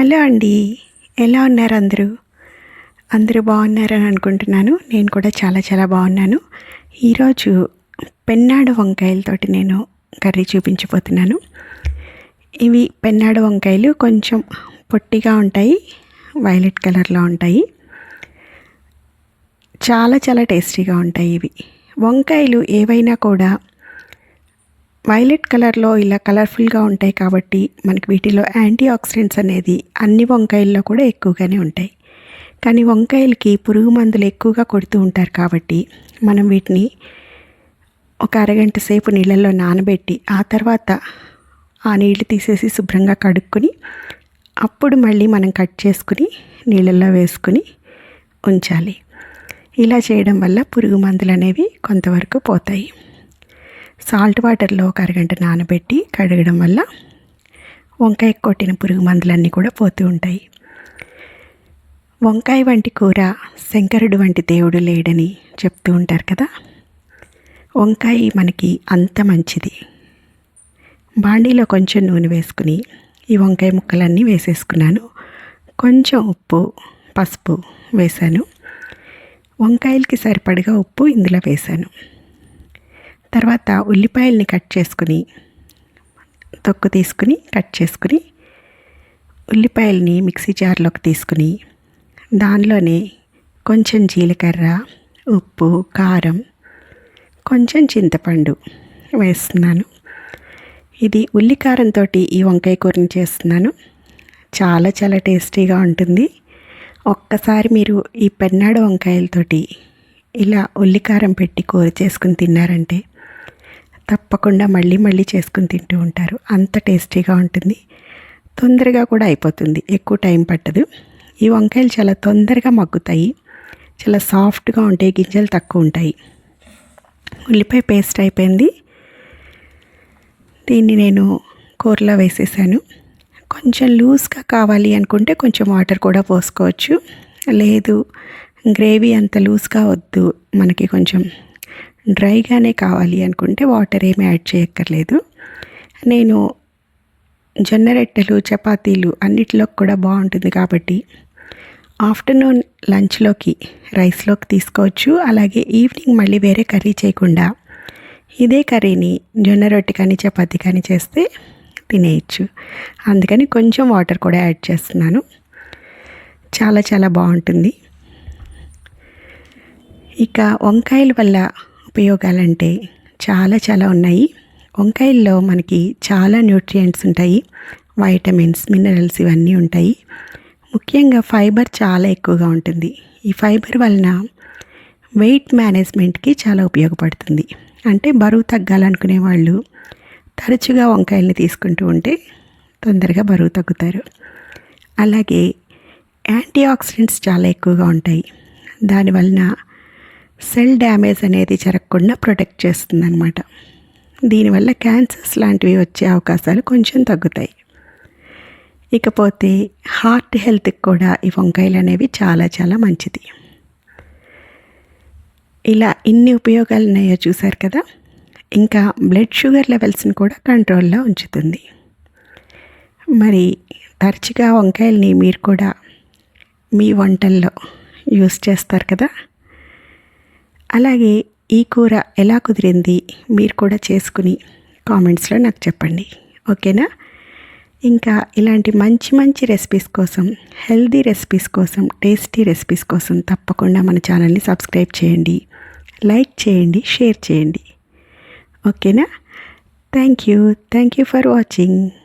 Hello అండి. ఎలా ఉన్నారు అందరూ? అందరూ బాగున్నారని అనుకుంటున్నాను. నేను కూడా చాలా చాలా బాగున్నాను. ఈరోజు పెన్నాడు వంకాయలతోటి నేను కర్రీ చూపించబోతున్నాను. ఇవి పెన్నాడు వంకాయలు కొంచెం పొట్టిగా ఉంటాయి వైలెట్ కలర్లో ఉంటాయి. చాలా చాలా టేస్టీగా ఉంటాయి ఇవి. వంకాయలు ఏవైనా కూడా వైలెట్ కలర్లో ఇలా కలర్ఫుల్గా ఉంటాయి కాబట్టి మనకి వీటిలో యాంటీ ఆక్సిడెంట్స్ అనేది అన్ని వంకాయల్లో కూడా ఎక్కువగానే ఉంటాయి. కానీ వంకాయలకి పురుగు మందులు ఎక్కువగా కొడుతూ ఉంటారు కాబట్టి మనం వీటిని ఒక అరగంట సేపు నీళ్ళల్లో నానబెట్టి ఆ తర్వాత ఆ నీళ్ళు తీసేసి శుభ్రంగా కడుక్కొని అప్పుడు మళ్ళీ మనం కట్ చేసుకుని నీళ్ళల్లో వేసుకుని ఉంచాలి. ఇలా చేయడం వల్ల పురుగు మందులు అనేవి కొంతవరకు పోతాయి. సాల్ట్ వాటర్లో ఒక అరగంట నానబెట్టి కడగడం వల్ల వంకాయ కొట్టిన పురుగు మందులన్నీ కూడా పోతూ ఉంటాయి. వంకాయ వంటి కూర శంకరుడు వంటి దేవుడు లేడని చెప్తూ ఉంటారు కదా. వంకాయ మనకి అంత మంచిది. బాండీలో కొంచెం నూనె వేసుకుని ఈ వంకాయ ముక్కలన్నీ వేసేసుకున్నాను. కొంచెం ఉప్పు పసుపు వేశాను. వంకాయలకి సరిపడగా ఉప్పు ఇందులో వేశాను. తర్వాత ఉల్లిపాయల్ని కట్ చేసుకుని తొక్కు తీసుకుని కట్ చేసుకుని ఉల్లిపాయల్ని మిక్సీ జార్లోకి తీసుకుని దానిలోనే కొంచెం జీలకర్ర ఉప్పు కారం కొంచెం చింతపండు వేస్తున్నాను. ఇది ఉల్లికారంతో ఈ వంకాయ కూరని చేస్తున్నాను. చాలా చాలా టేస్టీగా ఉంటుంది. ఒక్కసారి మీరు ఈ పెన్నాడు వంకాయలతోటి ఇలా ఉల్లికారం పెట్టి కూర చేసుకుని తిన్నారంటే తప్పకుండా మళ్ళీ మళ్ళీ చేసుకుని తింటూ ఉంటారు. అంత టేస్టీగా ఉంటుంది. తొందరగా కూడా అయిపోతుంది. ఎక్కువ టైం పట్టదు. ఈ వంకాయలు చాలా తొందరగా మగ్గుతాయి. చాలా సాఫ్ట్గా ఉంటాయి. గింజలు తక్కువ ఉంటాయి. ఉల్లిపాయ పేస్ట్ అయిపోయింది. దీన్ని నేను కూరలో వేసేసాను. కొంచెం లూజ్గా కావాలి అనుకుంటే కొంచెం వాటర్ కూడా పోసుకోవచ్చు. లేదు గ్రేవీ అంత లూజ్గా వద్దు. మనకి కొంచెం డ్రైగానే కావాలి అనుకుంటే వాటర్ ఏమీ యాడ్ చేయక్కర్లేదు. నేను జొన్న రొట్టెలు చపాతీలు అన్నిటిలోకి కూడా బాగుంటుంది కాబట్టి ఆఫ్టర్నూన్ లంచ్లోకి రైస్లోకి తీసుకోవచ్చు. అలాగే ఈవినింగ్ మళ్ళీ వేరే కర్రీ చేయకుండా ఇదే కర్రీని జొన్న రొట్టె కానీ చపాతీ కానీ చేస్తే తినేయచ్చు. అందుకని కొంచెం వాటర్ కూడా యాడ్ చేస్తున్నాను. చాలా చాలా బాగుంటుంది. ఇక వంకాయల వల్ల ఉపయోగాలంటే చాలా చాలా ఉన్నాయి. వంకాయల్లో మనకి చాలా న్యూట్రియంట్స్ ఉంటాయి. వైటమిన్స్ మినరల్స్ ఇవన్నీ ఉంటాయి. ముఖ్యంగా ఫైబర్ చాలా ఎక్కువగా ఉంటుంది. ఈ ఫైబర్ వలన వెయిట్ మేనేజ్మెంట్కి చాలా ఉపయోగపడుతుంది. అంటే బరువు తగ్గాలనుకునే వాళ్ళు తరచుగా వంకాయల్ని తీసుకుంటూ ఉంటే తొందరగా బరువు తగ్గుతారు. అలాగే యాంటీ ఆక్సిడెంట్స్ చాలా ఎక్కువగా ఉంటాయి. దానివలన సెల్ డ్యామేజ్ అనేది జరగకుండా ప్రొటెక్ట్ చేస్తుంది అనమాట దీనివల్ల క్యాన్సర్స్ లాంటివి వచ్చే అవకాశాలు కొంచెం తగ్గుతాయి. ఇకపోతే హార్ట్ హెల్త్కి కూడా ఈ వంకాయలు అనేవి చాలా చాలా మంచిది. ఇలా ఇన్ని ఉపయోగాలు ఉన్నాయో చూశారు కదా? ఇంకా బ్లడ్ షుగర్ లెవెల్స్ని కూడా కంట్రోల్లో ఉంచుతుంది. మరి తరచుగా వంకాయల్ని మీరు కూడా మీ వంటల్లో యూస్ చేస్తారు కదా? అలాగే ఈ కూర ఎలా కుదిరింది మీరు కూడా చేసుకుని కామెంట్స్లో నాకు చెప్పండి. ఓకేనా? ఇంకా ఇలాంటి మంచి మంచి రెసిపీస్ కోసం హెల్దీ రెసిపీస్ కోసం టేస్టీ రెసిపీస్ కోసం తప్పకుండా మన ఛానల్ని సబ్స్క్రైబ్ చేయండి. లైక్ చేయండి షేర్ చేయండి. ఓకేనా? Thank you. Thank you for watching.